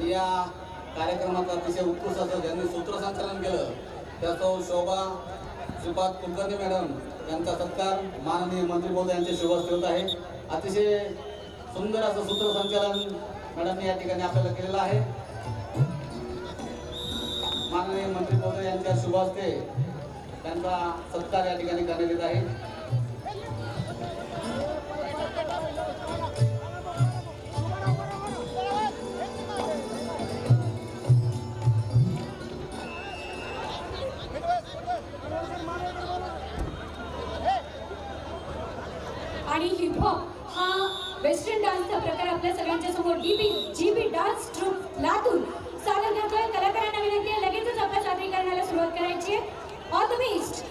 आणि या कार्यक्रमाचं अतिशय उत्कृष्ट असं ज्यांनी सूत्रसंचालन केलं त्याचं शोभा श्रीपाद कुलकर्णी मॅडम यांचा सत्कार माननीय मंत्री महोदय यांचे शुभास होत आहे. अतिशय सुंदर असं सूत्रसंचालन मॅडमने या ठिकाणी आपल्याला केलेलं आहे. माननीय मंत्री महोदय यांच्या शुभ हस्ते त्यांचा सत्कार या ठिकाणी करण्यात येत आहे. आणि हिपहॉप हा वेस्टर्न डान्सचा प्रकार आपल्या सगळ्यांच्या समोर. DB GB dance troupe Latur. सादर करतोय कलाकारांना विनंती आहे लगेचच आपल्या सादरीकरणाला सुरुवात करायची ऑल द बेस्ट